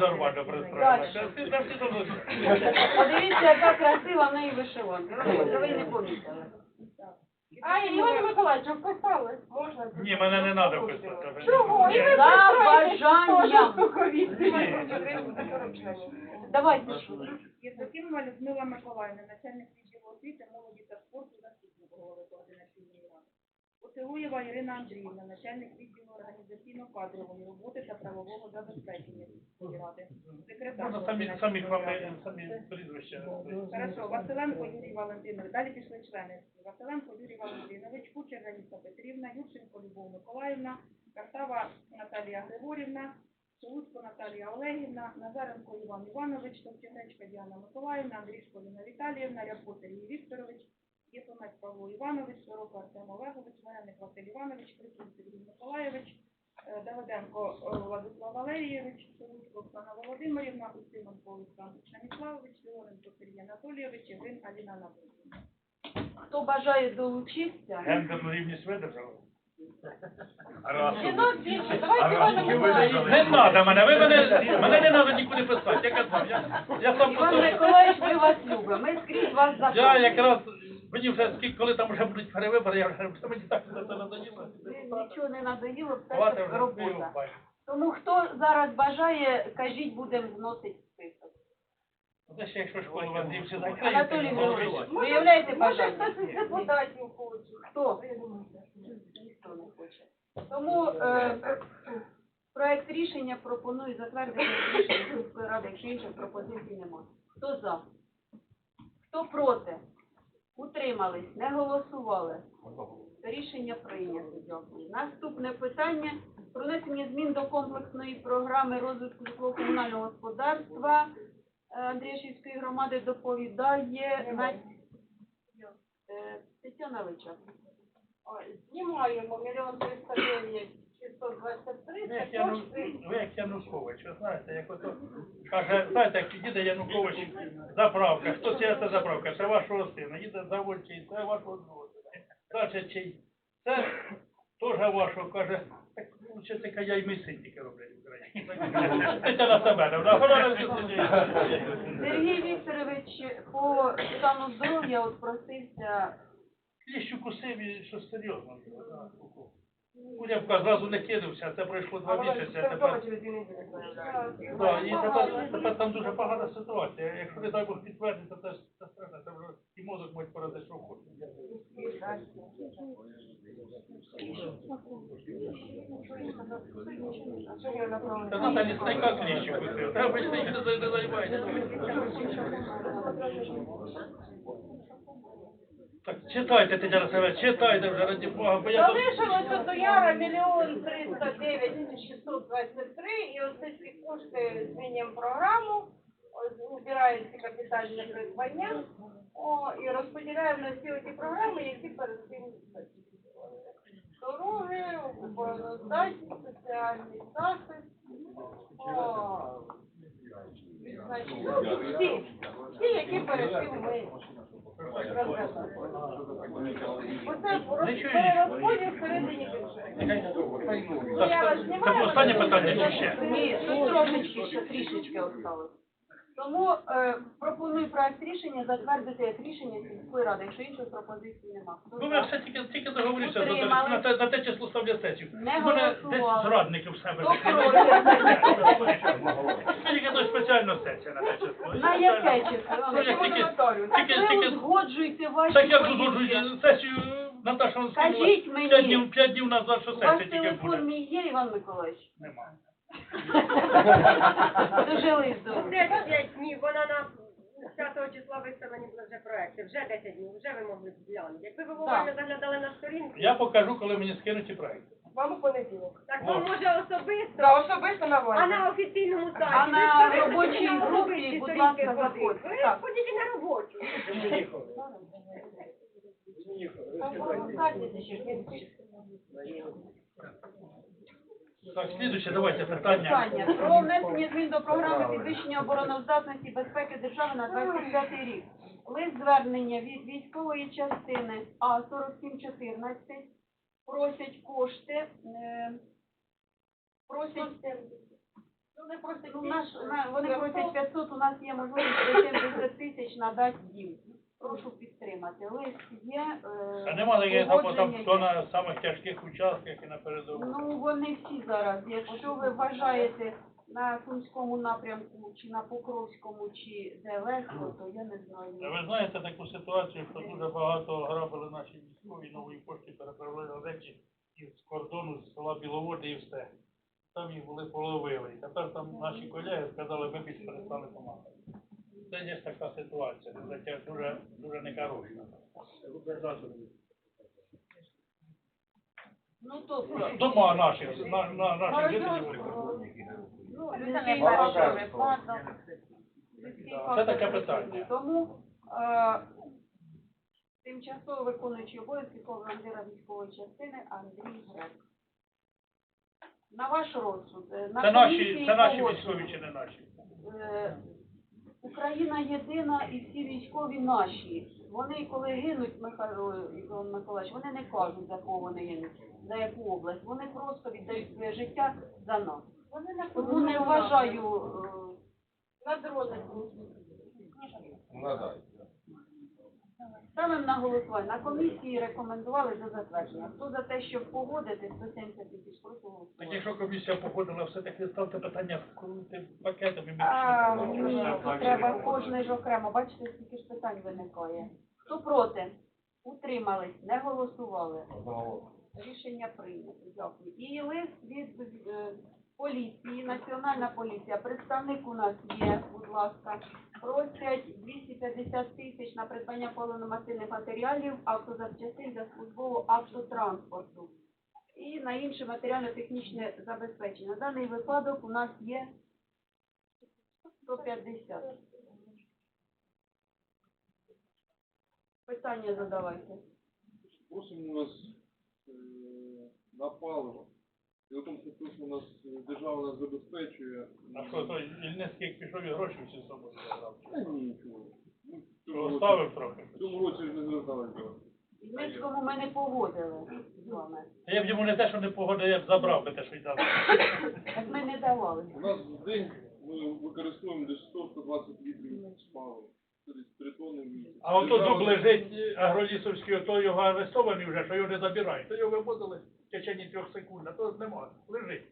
нормально. Це це. Подивіться, яка красива в неї вишиванка. Ви ви не помітили. А, Івана Миколаївича, вписали? Можна? Ні, мене не треба писати. Чого? І ви За бажанням. Давайте що. Євдокимова Людмила Миколаївна, начальник відділу освіти, молоді та спорту, заступник голови координаційної ради. Поцелуєва Ірина Андріївна, начальник відділу організаційно-кадрової роботи та правового забезпечення міської ради. Секретар. Можна самі, самі, координаційної ради. самі, самі прізвища. Хорошо, Василенко Юрій Валентинович. Далі пішли члени. Василенко Юрій Валентинович, Кучер Раїса Петрівна, Юрченко Любов Миколаївна, Картава Наталія Григорівна, Шелудько Наталія Олегівна, Назаренко Іван Іванович, Товченечка Діана Миколаївна, Андрішко Ліна Віталіївна, Рябко Сергій Вікторович, Єфимець Павло Іванович, Сорока Артем Олегович, Вареник Василь Іванович, Крикун Сергій Миколаївич, е, Давиденко е, Владислав Валерійович, Шелудько Оксана Володимирівна, Устименко Олександр Станіславович, Леоненко Сергій Анатолійович, Євген Аліна Анатолійовна. Хто бажає долучитися? Гендерну рівність видержали? Жінок більше, давайте Івана Миколаївича. Не треба мене, ви мене, мене не треба нікуди писати. Я казав, я, я сам Іван. Миколаївич, ми вас любимо. Ми скрізь вас Я якраз, мені вже скільки, коли там вже будуть перевибори, я вже вже мені так це надоїло. Нічого не надоїло, все це робота. Тому хто зараз бажає, кажіть, будемо вносити список. Це ще якщо школу вам всі закриють. Анатолій то Григорович, можна. виявляєте Може, хтось із депутатів хоче. Хто? Ніхто не хоче. Тому е, проект рішення пропоную затвердити рішення сільської ради, якщо інших пропозицій немає. Хто за? Хто проти? Утримались, не голосували. Рішення прийнято. Дякую. Наступне питання про внесення змін до комплексної програми розвитку житлово-комунального господарства Е, Андріашівської громади доповідає на... Е, Тетяна Личак. Знімаємо мільйон триста дев'ять Ви як Яну- ви як Янукович, ви знаєте, як ото каже, знаєте, як їде Янукович, заправка, хто це це заправка, це вашого сина, їде завод чий, це вашого сина, каже чий, це теж вашого, каже, так лучше це я й мій син тільки роблять в Україні. Це на себе, не вона Сергій Вікторович по стану здоров'я от просився. Кліщу кусив і щось серйозно. Курявка зразу не кинувся, це пройшло два місяці, а тепер... Да, і тепер, тепер там дуже погана ситуація. Якщо не дай Бог підтвердиться, це, ж- це страшно, це вже і мозок може поразити, що хоче. Та треба не снайка кліщу кусив, треба не займається. Так, читайте, Тетяна Савельевна, читайте вже, раді Бога, бо я. Залишилося до Яра мільйон триста дев'ять шістсот двадцять три, і оце ці кошти змінюємо програму, ось убирається капітальне придбання, о, і розподіляємо на всі ті програми, які перед цим дороги, обороноздатність, соціальний захист, всі, всі, які перед цим ми. Оце перерозподіл всередині бюджету. Це останнє питання чи ще? Ні, тут трошечки ще трішечки осталось. Тому е, пропоную проект рішення затвердити як рішення сільської ради, якщо інших пропозицій нема. Хто Ну, я все тільки, тільки договорився за те- на те, на те число ставлять сесію. Не голосували. десь зрадників в себе. Тільки то спеціальна сесія на те число. На яке число? Ну, як тільки, Так ви тільки, узгоджуйте ваші так як узгоджують сесію, Наташа Кажіть мені. п'ять днів, п'ять днів назад, що У вас сесія тільки телефон буде. мій є, Іван Миколаївич? Нема. Дожили здорово. 10 днів, вона на 5 числа виставлені були вже проекти, вже 10 днів, вже ви могли глянути. Якби ви уважно заглядали на сторінку, Я покажу, коли мені скинуть ці проекти. Вам у понеділок. так О. може особисто, Да, особисто на а вас. на офіційному сайті. А Ви на ж ви робочій хочете на групі, особисті будь сторінки ласка, ходити. заходьте. Ви Так. ходіть і на робочу. Так, слідуюче, давайте питання. Питання про внесення змін до програми підвищення обороноздатності і безпеки держави на 25 рік. Лист звернення від військової частини А 4714 просять кошти, е, просять Вони просять, ну, наш, на, вони просять 500, у нас є можливість до 70 тисяч надати їм. Прошу підтримати. Лист є, е, А нема таких там, там погодження хто є. на самих тяжких участках і на передовій. Ну, вони всі зараз. Якщо ви вважаєте на Сумському напрямку, чи на Покровському, чи де легко, то я не знаю. Ви знаєте таку ситуацію, що дуже багато грабили наші військові, нової пошти переправляли речі із кордону з села Біловоди і все. Там їх були половили. І тепер там наші колеги сказали, ви більше перестали допомагати. Це є така ситуація, це таке дуже, дуже нехороша. Ну, тобто, Дома наших, на, на, наших жителів. ну, Це не перший фактор. Це таке питання. Тому е, тимчасово виконуючий обов'язки командира військової частини Андрій Грек. На ваш розсуд. е, На Це наші, комісії це наші погоджено. військові чи не наші? Е, Україна єдина і всі військові наші. Вони коли гинуть, Михайло Іван Миколаївич, вони не кажуть, за кого вони гинуть, за яку область. Вони просто віддають своє життя за нас. Вони на Тому не вважаю. е, на дрони. Ставимо на голосування. На комісії рекомендували за затвердження. Хто за те, щоб погодити 170 тисяч, прошу Так голосувати. якщо комісія походила, все-таки ставте питання крути пакетами. А, ні, тут треба кожний ж окремо. Бачите, скільки ж питань виникає. Хто проти? Утримались, не голосували. Рішення прийнято. Дякую. І лист від е, поліції, Національна поліція. Представник у нас є, будь ласка. Просять 250 тисяч на придбання паливно-мастильних матеріалів, автозапчастин для службового автотранспорту і на інше матеріально-технічне забезпечення. На даний випадок у нас є 150. Питання задавайте. Просимо у нас е, на паливо. Дело в тому, у нас е, держава нас забезпечує. А що, той Ільницький пішов і гроші всі з собою забрав? Та ні, нічого. Ну, в цьому році- Оставив трохи? В цьому році ж не зверталися до вас. В Мицькому ми не погодили з вами. Та я б йому не те, що не погодив, я б забрав би те, що й дав. Так ми не давали. У нас в день ми використовуємо десь 100-120 літрів палива. Це десь 3 тонни в місяць. А ото дуб лежить агролісовський, ото його арестований вже, що його не забирають. То його вивозили в течение трьох секунд, а то нема, лежить.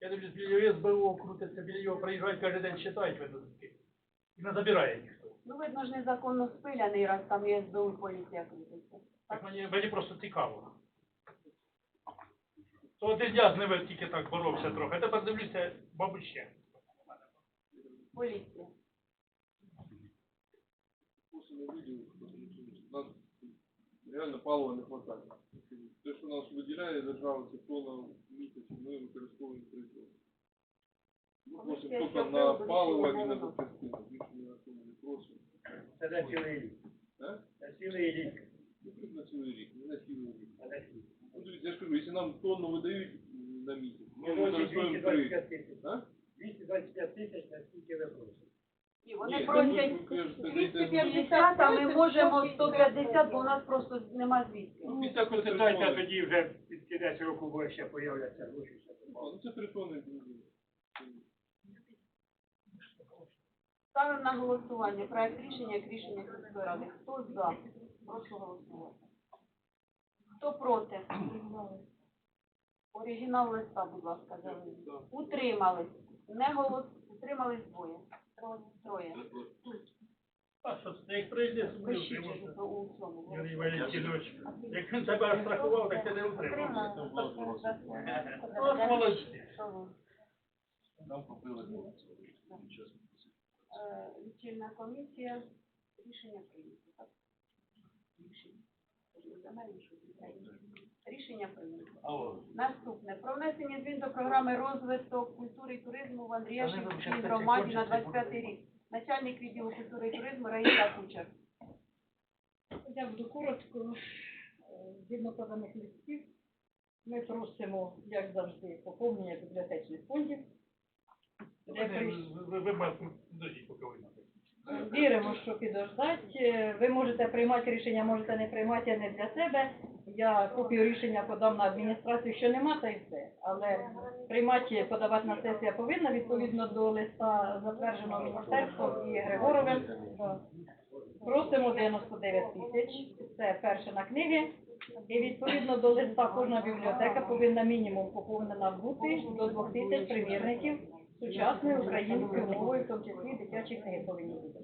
Я дивлюсь, біля його СБУ крутиться, біля його приїжджають кожен день читають видатки. І не забирає ніхто. Ну, видно ж незаконно спиляний, раз там є СБУ поліція крутиться. Так мені, мені просто цікаво. То один я з ними тільки так боровся трохи, а тепер дивлюся, мабуть, ще. Поліція. Просимо виділити, тому що нас реально палива не вистачає. Те, що нас виділяє держава, це тонна в місяць, ми використовуємо 3 тонни. Ми Ну, просимо я тільки ще на приводу паливо рішення і не на виносила. запчастини. Більше ні на цьому не просимо. Це на цілий рік. А? На цілий рік. Ну, тут на цілий рік, не на цілий рік. А на цілий. Ну, дивіться, я ж кажу, якщо нам тонну видають м, на місяць, ми Ну, ось використовуємо 3. 225 тисяч. А? 225 тисяч на скільки ви просите? І вони Ні, просять ви кажете, 250, а ми можемо 150, бо у нас просто нема звідки. Ну, Після консультації тоді вже під кінець року буде ще появляться гроші. Ну, це 3 тонни. Ставимо на голосування проект рішення як рішення сільської ради. Хто за? Прошу голосувати. Хто проти? Оригінал листа, будь ласка, зелений. Утримались. Не голос... Утримались двоє. Тро- Троє. А що це, як прийде, Пишіть утримати. же у цьому. Юрій Валентинович, як він страхував, так я не утримав. От молодці. Нам купили. Е, Лічильна комісія. Рішення прийнято. Рішення. Рішення прийнято. Наступне. Про внесення змін до програми розвиток культури і туризму в Андріяшівській громаді на кончаться, 25 рік. Начальник відділу культури і туризму Раїса Кучер. Я буду коротко. Е, Згідно поданих листів, ми просимо, як завжди, поповнення бібліотечних фондів. Ви, маєте, дожіть, поки. Віримо, що підождать. Ви можете приймати рішення, можете не приймати, я не для себе. я копію рішення подам на адміністрацію, що нема, та й все. Але приймати, подавати на сесію повинна відповідно до листа затвердженого міністерством і Григоровим. Просимо 99 тисяч, це перше на книги. І відповідно до листа кожна бібліотека повинна мінімум поповнена бути до 2 тисяч примірників сучасною українською мовою, в тому числі дитячі книги повинні бути.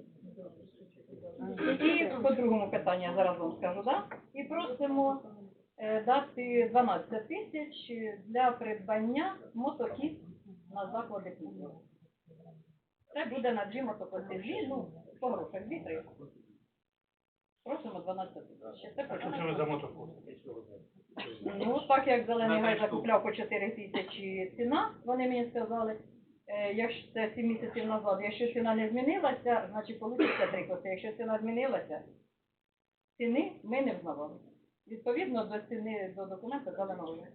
І по другому питанню я зараз вам скажу, да? І просимо е, дати 12 тисяч для придбання мотокіт на заклади культури. Це буде на дві мотокоси. Дві, ну, по грошах, дві три. Просимо 12 тисяч. Це А що це ви за мотофон? Ну, так як Зелений Гай закупляв по 4 тисячі ціна, вони мені сказали, е, якщо це 7 місяців назад, якщо ціна не змінилася, значить вийде 3 коси. Якщо ціна змінилася, ціни ми не взнавали. Відповідно до ціни до документа Зеленого Гаю.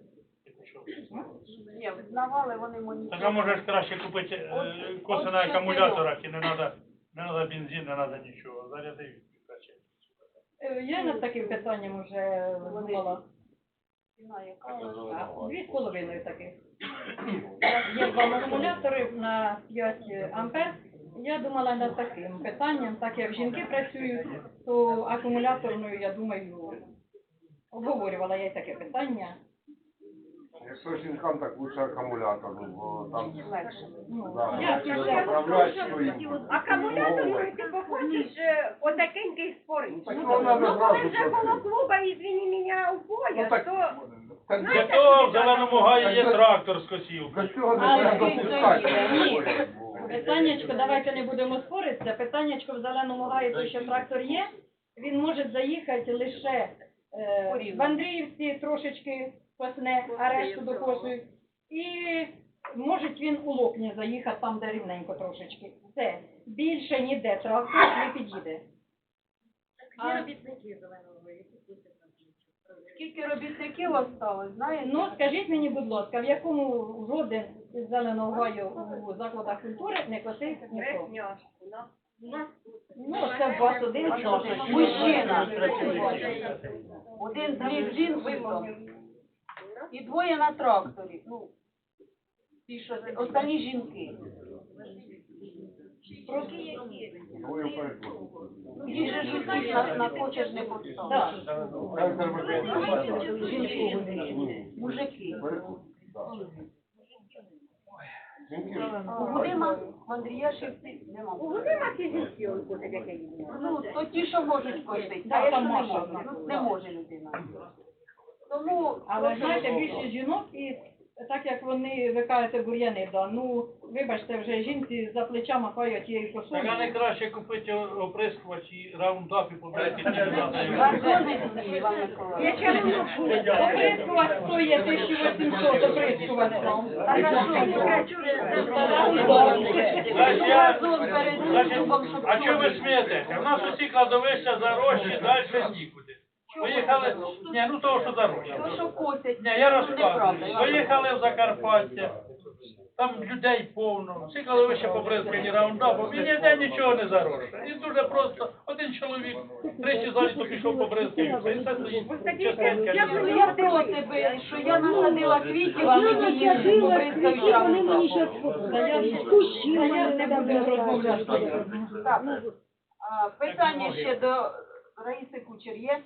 Ні, взнавали вони Так а моніторили. можеш краще купити е, От- коси от на акумуляторах і не треба не треба бензин, не треба нічого. Заряди краще. Е, Я над таким питанням вже думала. Ціна яка? Дві з половиною таких. Є два акумулятори на 5 ампер. Я думала над таким питанням, так як жінки працюють, то акумуляторною, я думаю, обговорювала я й таке питання. Якщо жінкам, так лучше акумулятор, ну, бо там Ну, да, я легше я- Акумулятор, ну, ти хочеш е, отакенький спорить. Ну, його надо коли зразу вже просто. клуба, ізвини мене, у Ну, так, то... так Для того в зеленому гаї є трактор з косів. До цього не треба ти допускати. ні. Питаннячко, давайте не будемо споритися. Питаннячко в зеленому гаї, то що трактор є, він може заїхати лише е, в Андріївці трошечки пасне, а решту докосують. І може він у Локні заїхати там, де рівненько трошечки. Все. Більше ніде трактор не підійде. А, Скільки робітників осталось, знаєте? ну, скажіть мені, будь ласка, в якому жоден із зеленого гаю у закладах культури не косить ніхто? Ну, це у вас один чоловік. Мужчина. Один він випав. І двоє на тракторі. Ну, ті, що це- останні жінки. Просто Двоє перекладу. Ну, їх же ж усіх на, на хочеш не поставиш. Жінки, мужики. Жінки У Гудима, в Андріяшівці нема. У Гудима фізичні ось як я. Ну, то ті, що можуть косити, а якщо не можуть, ну, не може людина. Тому, Але знаєте, більше жінок і так як вони ви кажете бур'яни, да, ну вибачте, вже жінці за плеча махають тією Так косою. а не краще купити оприскувач і раундап і побрати. Іван Миколаївич. Оприскувач стоїть 1800, оприскувач. А чого ви смієтеся? У нас усі кладовища зарощі, далі нікуди. Поїхали, ні, ну того, що зарощі. То, що косять, Ні, я ну, розказую. неправда, Іван Поїхали в Закарпаття, там людей повно, всі кладовища побризкані раундапом, і ніде нічого не заросше. І дуже просто один чоловік тричі за літо пішов побризкався, і все стоїть частенько. Ну, я проти би, що я насадила квітів, а мені їх побризкають раундапом. Та я, та я не буду розмовляти. Так, а, питання ще до Раїси Кучер є?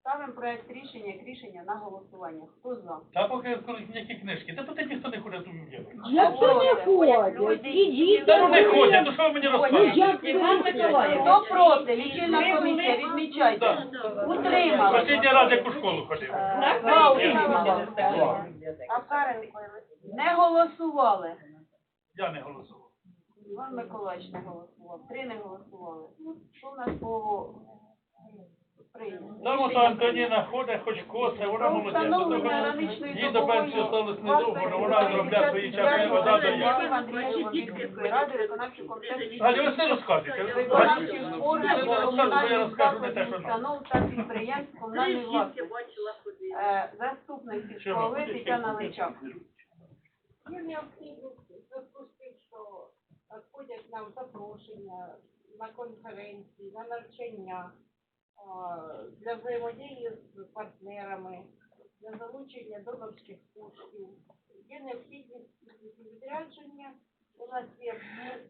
Ставимо проект рішення, як рішення на голосування. Хто за? Та поки коли ніякі книжки, та тут ніхто не ходить у в'єву. Хто проти? Та ну не ходять, ну що ви мені розказуєте? Іван Миколаївич. Хто проти? Лічильна комісія, відмічайте. Утримали. Останній раз як у школу ходив. Не голосували. Я не голосував. Іван Миколаївич не голосував. Три не голосували. Що в нас по? Там ото Антоніна ходить, хоч косе, вона Про молодець. Їй до пенсії осталось недовго, але вона зробляє свої часи, вода дає. Виконавчий Галя, ви все розказуєте. виконавчих Галя, я комунальних не те, закладів, що нам. установ та підприємств комунальної власності. Е, Заступник сільського Тетяна Личак. Необхідність в зв'язку з тим, що надходять нам запрошення на конференції, на навчання. Для взаємодії з партнерами, для залучення донорських коштів. Є необхідність відрядження. У нас є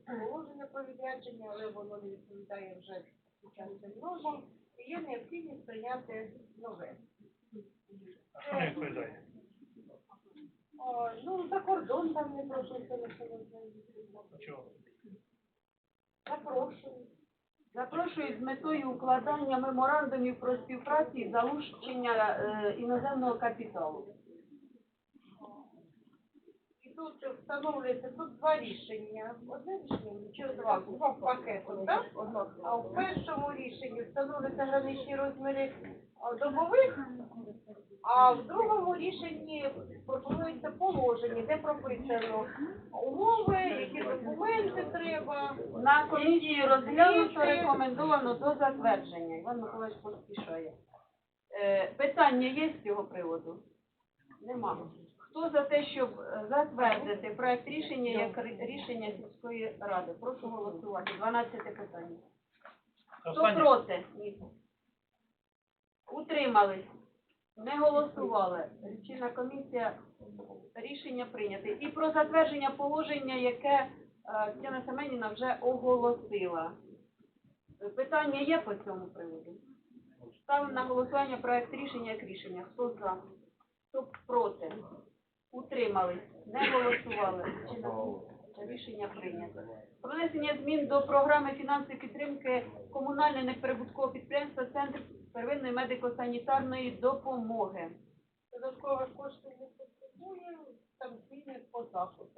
положення про відрядження, але воно не відповідає вже сучасним нормам. І є необхідність прийняти нове. Що не відповідає? Ну, за кордон там не прописано, що їздити. Чого? Запрошую. Запрошую з метою укладання меморандумів про співпрацю і залучення е, іноземного капіталу. І тут встановлюється тут два рішення. Одне рішення чи два, два пакети, так? А в першому рішенні встановлюються граничні розміри а, добових, а в другому рішенні пропонується положення, де прописано умови, які документи треба. На комісії розглянуто рекомендовано до затвердження. Іван Миколаївич поспішає. Е, питання є з цього приводу? Нема. Хто за те, щоб затвердити проект рішення як рішення сільської ради? Прошу голосувати. 12 питання. Хто проти? Ні. Утримались? Не голосували. Лічильна комісія рішення прийняте. І про затвердження положення, яке е, Тетяна Семенівна вже оголосила. Питання є по цьому приводу? Ставимо на голосування проект рішення як рішення. Хто за? Хто проти? Утримались? Не голосували? Рішення прийнято. Про внесення змін до програми фінансової підтримки комунального неприбуткового підприємства Центр первинної медико-санітарної допомоги. Додаткових коштів не потребує, там зміни по заходу.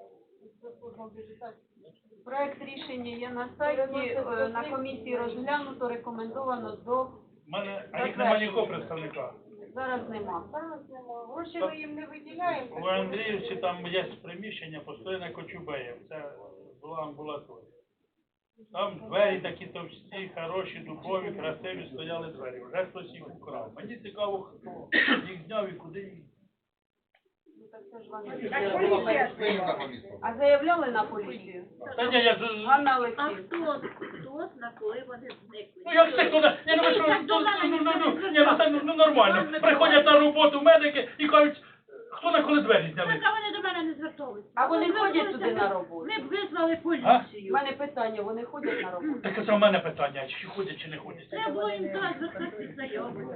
Проект рішення є на сайті, е, на комісії розглянуто, рекомендовано до... У мене, а їх немає ніякого представника. Зараз нема. Зараз нема. Гроші ми їм не виділяємо. У Андріївці там є приміщення, постійно Кочубеєв. Це була амбулаторія. Там двері такі товсті, хороші, дубові, красиві, стояли двері. Вже хтось їх украв. Мені цікаво, хто їх зняв і куди їх. Ну, так не поліція. А заявляли на поліцію? Та ні, я... з- Ганна А хто, хто зна, коли вони зникли? Ну як це хто? не- Ні, ну ви що, ну, ну, ну, ну, ну, ні, ну, це ну, ну, нормально. Приходять на роботу медики і кажуть, хто на коли двері зняли? Так, а вони до мене не зверталися. А вони ходять туди на роботу? Ми б визвали У поліцію. мене питання, вони ходять на роботу? Так це в мене питання, чи ходять, чи не ходять. Треба було їм так звертатися заяву.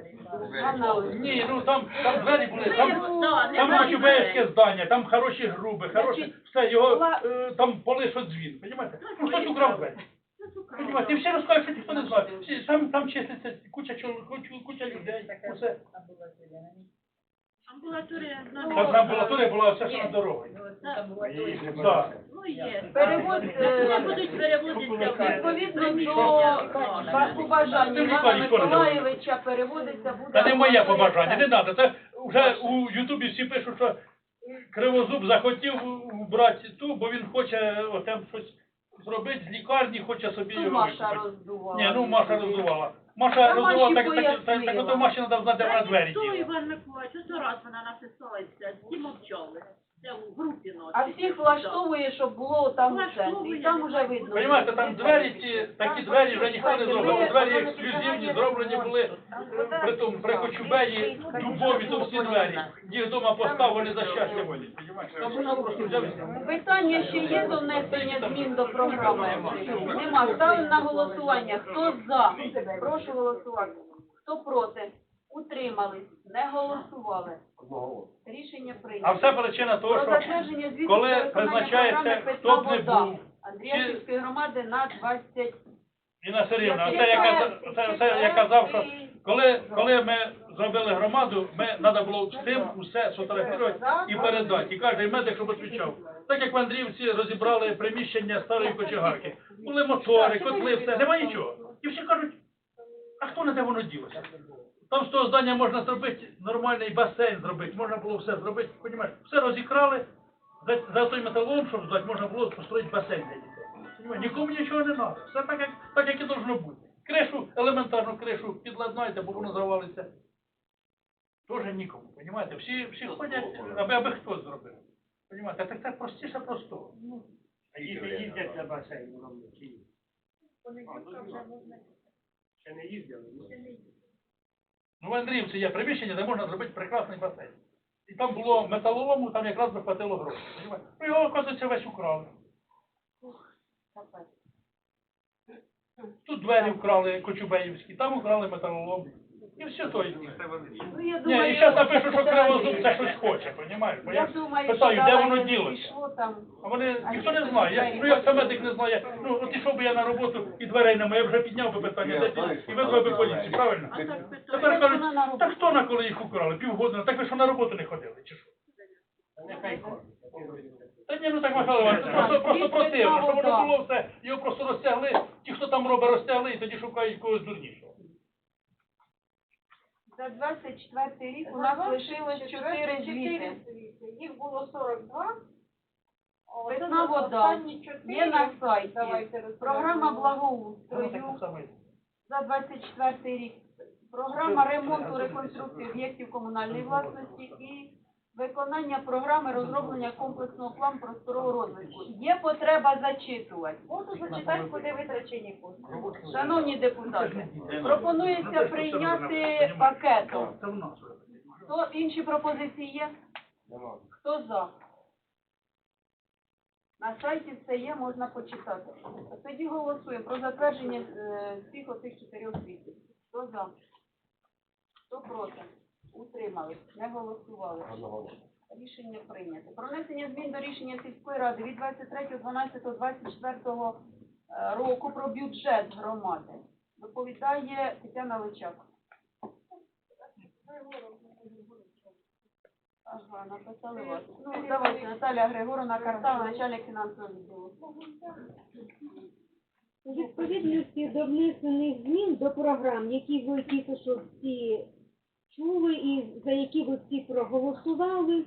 Ганна Олексіївна. Ні, ну там, там двері були, там, там бачу Кочубеївське здання, там хороші груби, хороші, все, його, е, там поли, що дзвін, розумієте? Ну, хтось украв двері. Понимаєте, і всі розказують, що ніхто не знає. Всі, там, там числиться куча, чол- куча, куча людей, усе. Амбулаторія, Там ну, амбулаторія була все, що на дорогою. Так. ну є. Перевод, е, Вони будуть переводитися Відповідно до побажання Івана Миколаєвича переводиться буде... Та не моє побажання, не треба. Це вже у Ютубі всі пишуть, що Кривозуб захотів брати ту, бо він хоче отам щось зробити з лікарні, хоче собі Ну, його Маша роздувала. Ні, ну Маша роздувала. Маша Маші так, так, так, так, ото Маші треба знати, вона двері Хто діла. Іван Миколаївич, ото раз вона написала і все, всі мовчали. Це в групі ночі. А всіх влаштовує, щоб було там у центрі. І там уже видно. Понимаєте, там двері ці, такі двері вже ніхто не зробив. Двері ексклюзивні, зроблені були при тому, при Кочубеї, дубові товсті двері. Їх вдома постав, вони за щастя волі. Там вона просто взяв. Питання ще є до внесення змін до програми? Нема. Ставимо на голосування. Хто за? Прошу голосувати. Хто проти? Утримались. Не голосували. Рішення А все причина того, що коли призначається, хто б не був, Андріївської громади на 20 Інна Сергіївна, це я казав, це, це я казав, що коли, коли ми зробили громаду, ми треба було всім усе сфотографувати і передати. І кожен медик, щоб відповідав. Так як в Андріївці розібрали приміщення старої кочегарки. Були мотори, котли, все, нема нічого. І всі кажуть, а хто на де воно ділося? Там з того здання можна зробити нормальний басейн зробити, можна було все зробити, понімаєш, все розікрали, за, за той металолом, щоб здати, можна було построїти басейн для дітей. Нікому нічого не треба. Все так, як, так, як і должно бути. Кришу, елементарну кришу підладнайте, бо воно завалиться. Тоже нікому, понімаєте? Всі, всі ходять, аби, аби хто зробив. Понімаєте, так це простіше простого. А діти їздять на басейн, воно чи ні? Ще не їздили? ні? Ну, в Андріївці є приміщення, де можна зробити прекрасний басейн. І там було металолому, там якраз би хватило грошей. Ну, його, оказується, весь украли. Тут двері вкрали Кочубеївські, там украли металолом. І все то. Ну, я Ні, і зараз напишу, що кривозуб це щось хоче, понімаєш? Бо Я я думаю, питаю, що де воно не ділося? пішло там. А вони А ніхто не знає. Я, ну як це медик не знає. Ну от ішов би я на роботу і дверей немає, я вже підняв би питання, де ті, і визвав би поліцію, правильно? А так питаю. Тепер Як вона на кажуть, роботу? так хто на коли їх украли? Півгодини, так ви що на роботу не ходили, чи що? Та ні, ну так Михайло Іванович, це просто, просто противно, що воно було все, його просто розтягли, ті, хто там робить, розтягли, і тоді шукають когось дурнішого. За 24 рік у нас лишилось 4 звіти. Їх було 42. О, Питна вода. Є на сайті. Програма благоустрою саме. за 24 рік. Програма ремонту реконструкції об'єктів комунальної власності і виконання програми розроблення комплексного плану просторового розвитку. Є потреба зачитувати. Можу зачитати, куди витрачені кошти. Шановні депутати, пропонується прийняти пакетом. Хто інші пропозиції є? Хто за? На сайті все є, можна почитати. Тоді голосуємо про затвердження е, всіх оцих чотирьох звітів. Хто за? Хто проти? Утримались, не голосували. Рішення прийнято. Про внесення змін до рішення сільської ради від 23.12.24 е, року про бюджет громади. Доповідає Тетяна Личак. Ага, написали вас. Ну, давайте, Картава, начальник фінансового відділу. У відповідності до внесених змін до програм, які ви тільки що всі і за які ви всі проголосували,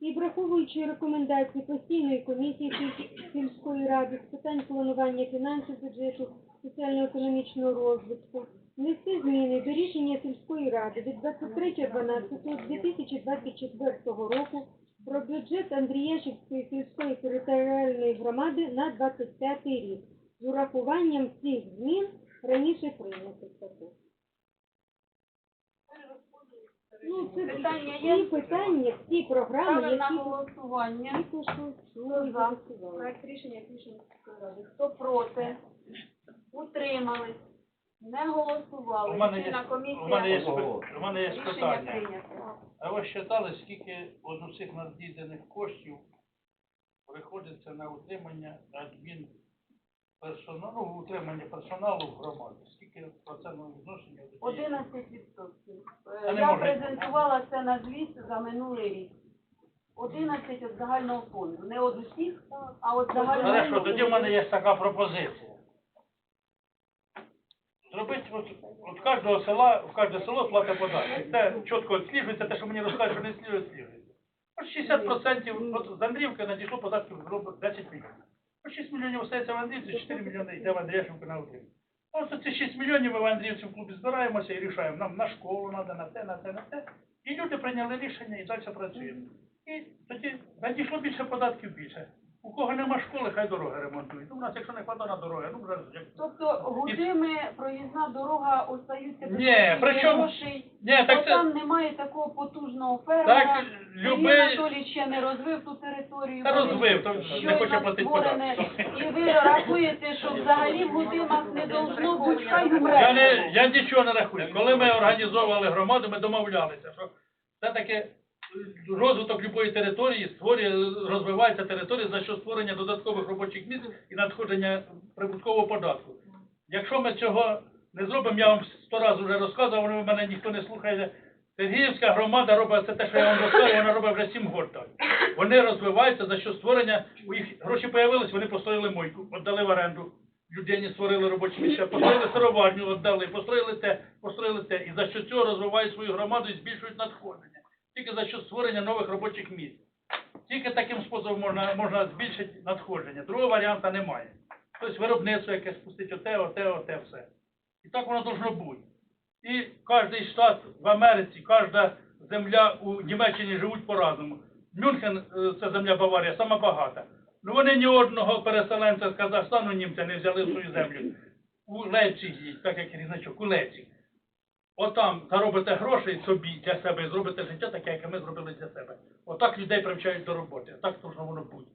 і враховуючи рекомендації постійної комісії сільської ради з питань планування фінансів бюджету, соціально-економічного розвитку, внести зміни до рішення сільської ради від 23.12.2024 року про бюджет Андріяшівської сільської територіальної громади на 25 рік з урахуванням всіх змін раніше прийнятих також. Ну, це Питання всі є? питання, всі програми, Ставимо на які голосування. тільки що Хто чули за? голосували. Проект рішення як ради. Хто проти? Утримались? Не голосували. У мене є, Члена у мене є, комісії. спи- у мене є Рішення питання. прийнято. А ви считали, скільки от усіх надійдених коштів приходиться на утримання адмін персоналу, ну, утримання персоналу в громаді? Скільки процентного відношення до цієї? 11 відсотків. Та не Я може. презентувала це на звіт за минулий рік. 11 від загального фонду. Не від усіх, а від загального Хорошо, тоді в мене є така пропозиція. Зробити от, от кожного села, в кожне село платить податки. Це чітко відсліджується, те, що мені розказують, що не слідує, відсліджується. От 60% от з Андріївки надійшло податків зробить 10 мільйонів. От 6 мільйонів остається в Андріївці, 4 мільйони йде в Андріївку на один. Ось ці 6 мільйонів ми в Андріївці в клубі збираємося і рішаємо. Нам на школу треба, на те, на те, на те. І люди прийняли рішення і далі працюємо. І тоді надійшло більше податків більше. Кого нема школи, хай дороги ремонтують. Ну, у нас, якщо не хватає на дороги, ну вже. Тобто гудими проїзна дорога остаються без Ні, причому- грошей. Ні, Бо так це там немає такого потужного фермера. так любий Анатолійович ще не розвив ту територію. та розвив, то не щойно хоче платити створене. податки. І ви рахуєте, що взагалі в Гудимах не должно бути хай Я умре. не я нічого не рахую. Коли ми організовували громаду, ми домовлялися, що все-таки розвиток любої території створює, розвивається територія за що створення додаткових робочих місць і надходження прибуткового податку. Якщо ми цього не зробимо, я вам сто разів вже розказував, але мене ніхто не слухає. Сергіївська громада робить це те, що я вам розказував, вона робить вже сім років. Вони розвиваються за що створення, у їх гроші появились, вони построїли мойку, віддали в оренду. Людині створили робочі місця, построїли сироварню, віддали, построїли те, построїли те. І за що цього розвивають свою громаду і збільшують надходження. Тільки за що створення нових робочих місць. Тільки таким способом можна, можна збільшити надходження. Другого варіанта немає. Тобто виробництво якесь пустить оте, оте, оте все. І так воно должно бути. І кожен штат в Америці, кожна земля у Німеччині живуть по-разному. Мюнхен, е, це земля Баварія, сама багата. Ну вони ні одного переселенця з Казахстану німця не взяли в свою землю. У Лейпцігі, так як різначок, у Лейпціг. Отам заробите грошей собі для себе і зробите життя таке, яке ми зробили для себе. Отак людей привчають до роботи. Так должно воно бути.